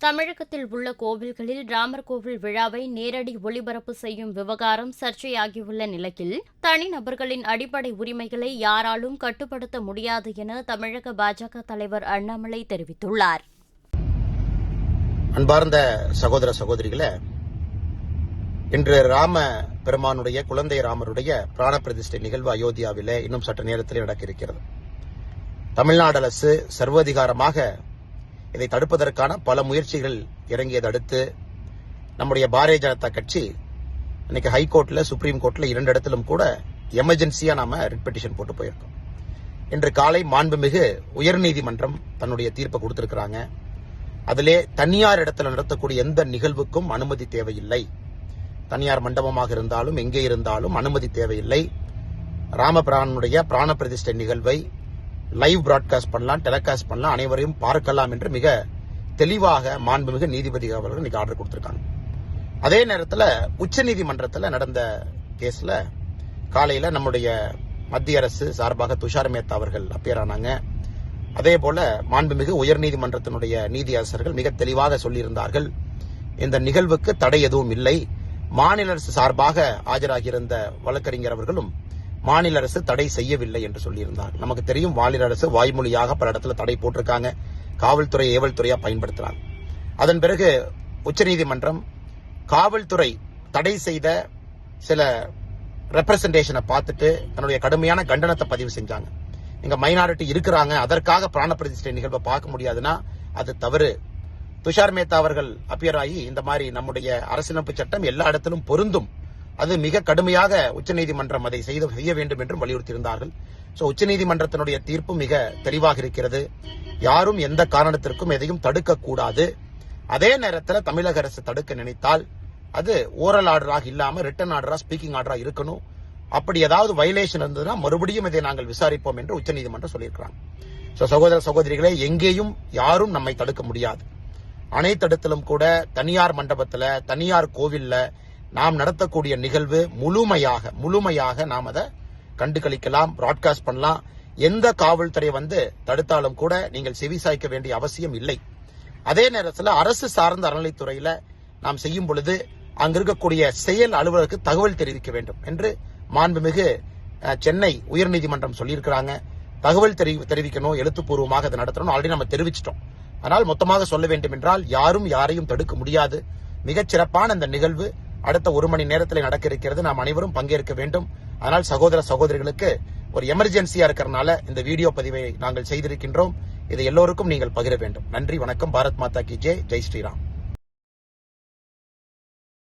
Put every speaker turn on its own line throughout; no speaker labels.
தமிழகத்தில் உள்ள கோவில்களில் ராமர் கோவில் விழாவை நேரடி ஒளிபரப்பு செய்யும் விவகாரம் சர்ச்சையாகியுள்ள நிலையில் தனிநபர்களின் அடிப்படை உரிமைகளை யாராலும் கட்டுப்படுத்த முடியாது என தமிழக பாஜக தலைவர் அண்ணாமலை தெரிவித்துள்ளார்.
அன்பார்ந்த சகோதர சகோதரிகளே இன்று ராம பெருமானுடைய குழந்தை ராமருடைய பிராண பிரதிஷ்டை நிகழ்வு அயோத்தியாவிலே இன்னும் சற்று நேரத்தில் நடக்க இருக்கிறது தமிழ்நாடு அரசு சர்வாதிகாரமாக இதை தடுப்பதற்கான பல முயற்சிகள் இறங்கியதை அடுத்து நம்முடைய பாரதிய ஜனதா கட்சி இன்னைக்கு ஹைகோர்ட்ல சுப்ரீம் கோர்ட்ல இரண்டு இடத்திலும் கூட எமர்ஜென்சியா நாம ரிட் பெட்டிஷன் போட்டு போயிருக்கோம். இன்று காலை மாண்புமிகு உயர்நீதிமன்றம் தன்னுடைய தீர்ப்பை கொடுத்திருக்கிறாங்க. அதிலே தனியார் இடத்துல நடத்தக்கூடிய எந்த நிகழ்வுக்கும் அனுமதி தேவையில்லை. தனியார் மண்டபமாக இருந்தாலும் எங்கே இருந்தாலும் அனுமதி தேவையில்லை. ராமபிரானுடைய பிராண பிரதிஷ்டை நிகழ்வை லைவ் பிராட்காஸ்ட் பண்ணலாம் டெலிகாஸ்ட் பண்ணலாம் அனைவரையும் பார்க்கலாம் என்று மிக தெளிவாக மாண்புமிகு நீதிபதி அவர்கள் இன்னைக்கு ஆர்டர் கொடுத்திருக்காங்க. அதே நேரத்தில் உச்ச நீதிமன்றத்தில் நடந்த கேஸில் காலையில் நம்முடைய மத்திய அரசு சார்பாக துஷார் மேத்தா அவர்கள் அப்பியர் ஆனாங்க. அதே போல மாண்புமிகு உயர்நீதிமன்றத்தினுடைய நீதியரசர்கள் மிக தெளிவாக சொல்லியிருந்தார்கள். இந்த நிகழ்வுக்கு தடை எதுவும் இல்லை. மாநில அரசு சார்பாக ஆஜராகியிருந்த வழக்கறிஞர் அவர்களும் மாநில அரசு தடை செய்யவில்லை என்று சொல்லியிருந்தார். நமக்கு தெரியும் மாநில அரசு வாய்மொழியாக பல இடத்துல தடை போட்டிருக்காங்க. காவல்துறை ஏவல் துறையா பயன்படுத்துறாங்க. அதன் பிறகு உச்சநீதிமன்றம் காவல்துறை தடை செய்த சில ரெப்ரசன்டேஷனை பார்த்துட்டு தன்னுடைய கடுமையான கண்டனத்தை பதிவு செஞ்சாங்க. இங்க மைனாரிட்டி இருக்கிறாங்க. அதற்காக பிராண பிரதிஷ்டை நிகழ்வை பார்க்க முடியாதுன்னா அது தவறு. துஷார் மேத்தா அவர்கள் அப்பியர் ஆகி இந்த மாதிரி நம்முடைய அரசியலமைப்பு சட்டம் எல்லா இடத்திலும் பொருந்தும். அது மிக கடுமையாக உச்சநீதிமன்றம் அதை செய்து செய்ய வேண்டும் என்றும் வலியுறுத்தியிருந்தார்கள். ஸோ உச்சநீதிமன்றத்தினுடைய தீர்ப்பு மிக தெளிவாக இருக்கிறது. யாரும் எந்த காரணத்திற்கும் எதையும் தடுக்கக்கூடாது. அதே நேரத்தில் தமிழக அரசு தடுக்க நினைத்தால் அது ஓரல் ஆர்டராக இல்லாமல் ரிட்டன் ஆர்டராக ஸ்பீக்கிங் ஆர்டராக இருக்கணும். அப்படி ஏதாவது வயலேஷன் இருந்ததுன்னா மறுபடியும் இதை நாங்கள் விசாரிப்போம் என்று உச்சநீதிமன்றம் சொல்லியிருக்கிறாங்க ஸோ சகோதர சகோதரிகளே எங்கேயும் யாரும் நம்மை தடுக்க முடியாது. அனைத்து இடத்திலும் கூட தனியார் மண்டபத்தில் தனியார் கோவிலில் நாம் நடத்தக்கூடிய நிகழ்வு முழுமையாக முழுமையாக நாம் அதை கண்டுகளிக்கலாம் பிராட்காஸ்ட் பண்ணலாம். எந்த காவல்துறை வந்து தடுத்தாலும் கூட நீங்கள் செவிசாய்க்க வேண்டிய அவசியம் இல்லை. அதே நேரத்தில் அரசு சார்ந்த அறநிலைத்துறையில நாம் செய்யும் பொழுது அங்கு இருக்கக்கூடிய செயல் அலுவலருக்கு தகவல் தெரிவிக்க வேண்டும் என்று மாண்புமிகு சென்னை உயர்நீதிமன்றம் சொல்லியிருக்கிறாங்க. தகவல் தெரிவி- தெரிவிக்கணும் எழுத்துப்பூர்வமாக அதை நடத்தணும். ஆல்ரெடி நம்ம தெரிவிச்சிட்டோம். ஆனால் மொத்தமாக சொல்ல வேண்டும் என்றால் யாரும் யாரையும் தடுக்க முடியாது. மிகச் சிறப்பான இந்த நிகழ்வு அடுத்த ஒரு மணி நேரத்தில் நடக்க இருக்கிறது. நாம் அனைவரும் பங்கேற்க வேண்டும். அதனால் சகோதர சகோதரிகளுக்கு ஒரு எமர்ஜென்சியா இருக்கிறனால இந்த வீடியோ பதிவை நாங்கள் செய்திருக்கின்றோம். இதை எல்லோருக்கும் நீங்கள் பகிர வேண்டும். நன்றி வணக்கம். பாரத் மாதா கி ஜெய் ஜெய் ஸ்ரீராம்.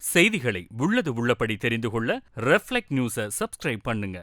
செய்திகளை உள்ளது உள்ளபடி தெரிந்து கொள்ள ரெஃப்ளெக்ட் நியூஸை சப்ஸ்கிரைப் பண்ணுங்க.